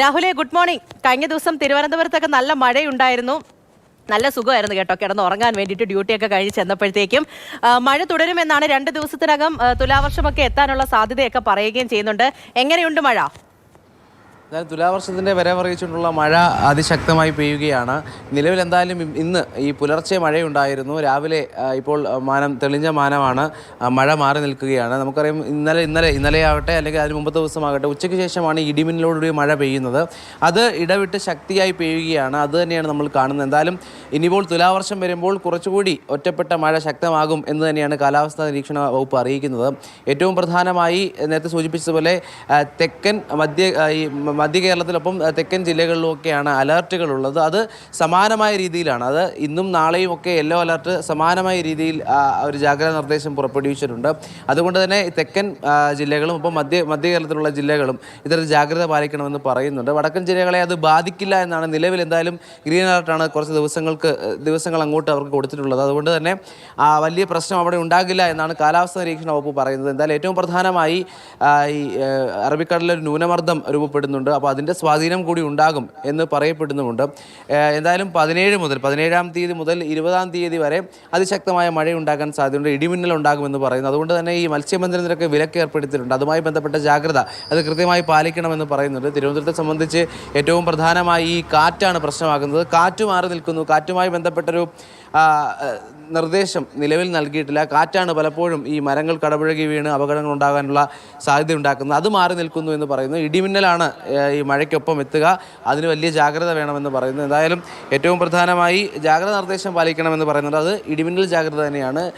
രാഹുലെ good morning കഴിഞ്ഞ ദിവസം തിരുവനന്തപുരത്തൊക്കെ നല്ല മഴയുണ്ടായിരുന്നു. നല്ല സുഖമായിരുന്നു കേട്ടോ. കിടന്ന് ഉറങ്ങാൻ വേണ്ടിയിട്ട് ഡ്യൂട്ടിയൊക്കെ കഴിഞ്ഞ് ചെന്നപ്പോഴത്തേക്കും മഴ തുടരുമെന്നാണ് രണ്ട് ദിവസത്തിനകം തുലാവർഷമൊക്കെ എത്താനുള്ള സാധ്യതയൊക്കെ പറയുകയും ചെയ്യുന്നുണ്ട്. എങ്ങനെയുണ്ട് മഴ? എന്തായാലും തുലാവർഷത്തിന്റെ വരവറിയിച്ചുകൊണ്ടുള്ള മഴ അതിശക്തമായി പെയ്യുകയാണ്. നിലവിൽ എന്തായാലും ഇന്ന് ഈ പുലർച്ചെ മഴയുണ്ടായിരുന്നു. രാവിലെ ഇപ്പോൾ മാനം തെളിഞ്ഞ മാനമാണ് മഴ മാറി നിൽക്കുകയാണ്. നമുക്കറിയാം ഇന്നലെ ഇന്നലെ ഇന്നലെ അല്ലെങ്കിൽ അതിന് മുമ്പത്തെ ദിവസമാകട്ടെ ഉച്ചയ്ക്ക് ശേഷമാണ് ഇടിമിന്നലോടുകൂടി മഴ പെയ്യുന്നത്. അത് ഇടവിട്ട് ശക്തിയായി പെയ്യുകയാണ്. അത് തന്നെയാണ് നമ്മൾ കാണുന്നത്. എന്തായാലും ഇനിയിപ്പോൾ തുലാവർഷം വരുമ്പോൾ കുറച്ചുകൂടി ഒറ്റപ്പെട്ട മഴ ശക്തമാകും എന്ന് തന്നെയാണ് കാലാവസ്ഥാ നിരീക്ഷണ വകുപ്പ് അറിയിക്കുന്നത്. ഏറ്റവും പ്രധാനമായി നേരത്തെ സൂചിപ്പിച്ചതുപോലെ തെക്കൻ മധ്യ മധ്യ കേരളത്തിലൊപ്പം തെക്കൻ ജില്ലകളിലുമൊക്കെയാണ് അലർട്ടുകൾ ഉള്ളത് അത് സമാനമായ രീതിയിലാണ്. അത് ഇന്നും നാളെയും ഒക്കെ യെല്ലോ അലർട്ട് സമാനമായ രീതിയിൽ ഒരു ജാഗ്രതാ നിർദ്ദേശം പുറപ്പെടുവിച്ചിട്ടുണ്ട്. അതുകൊണ്ട് തന്നെ തെക്കൻ ജില്ലകളും ഒപ്പം മധ്യ മധ്യ കേരളത്തിലുള്ള ജില്ലകളും ഇത്തരത്തിൽ ജാഗ്രത പാലിക്കണമെന്ന് പറയുന്നുണ്ട്. വടക്കൻ ജില്ലകളെ അത് ബാധിക്കില്ല എന്നാണ് നിലവിൽ എന്തായാലും ഗ്രീൻ അലർട്ടാണ് കുറച്ച് ദിവസങ്ങൾക്ക് ദിവസങ്ങൾ അങ്ങോട്ട് അവർക്ക് കൊടുത്തിട്ടുള്ളത്. അതുകൊണ്ട് തന്നെ വലിയ പ്രശ്നം അവിടെ ഉണ്ടാകില്ല എന്നാണ് കാലാവസ്ഥാ നിരീക്ഷണ വകുപ്പ് പറയുന്നത്. എന്തായാലും ഏറ്റവും പ്രധാനമായി ഈ അറബിക്കടലിൽ ഒരു ന്യൂനമർദ്ദം രൂപപ്പെടുന്നുണ്ട്. അപ്പോൾ അതിന്റെ സ്വാധീനം കൂടി ഉണ്ടാകും എന്ന് പറയപ്പെടുന്നുമുണ്ട്. എന്തായാലും പതിനേഴ് മുതൽ പതിനേഴാം തീയതി മുതൽ ഇരുപതാം തീയതി വരെ അതിശക്തമായ മഴ ഉണ്ടാകാൻ സാധ്യതയുണ്ട്. ഇടിമിന്നൽ ഉണ്ടാകുമെന്ന് പറയുന്നു. അതുകൊണ്ട് തന്നെ ഈ മത്സ്യബന്ധനത്തിനൊക്കെ വിലക്ക് ഏർപ്പെടുത്തിയിട്ടുണ്ട്. അതുമായി ബന്ധപ്പെട്ട ജാഗ്രത അത് കൃത്യമായി പാലിക്കണമെന്ന് പറയുന്നുണ്ട്. തിരുവനന്തപുരത്തെ സംബന്ധിച്ച് ഏറ്റവും പ്രധാനമായി ഈ കാറ്റാണ് പ്രശ്നമാകുന്നത്. കാറ്റ് മാറി നിൽക്കുന്നു. കാറ്റുമായി ബന്ധപ്പെട്ടൊരു നിർദ്ദേശം നിലവിൽ നൽകിയിട്ടില്ല. കാറ്റാണ് പലപ്പോഴും ഈ മരങ്ങൾ കടപുഴകി വീണ് അപകടങ്ങൾ ഉണ്ടാകാനുള്ള സാധ്യത ഉണ്ടാക്കുന്നത് അത് മാറി നിൽക്കുന്നു എന്ന് പറയുന്നു. ഇടിമിന്നലാണ് ഈ മഴയ്ക്കൊപ്പം എത്തുക. അതിന് വലിയ ജാഗ്രത വേണമെന്ന് പറയുന്നു. എന്തായാലും ഏറ്റവും പ്രധാനമായി ജാഗ്രത നിർദ്ദേശം പാലിക്കണമെന്ന് പറയുന്നുണ്ട് അത് ഇടിമിന്നൽ ജാഗ്രത തന്നെയാണ്.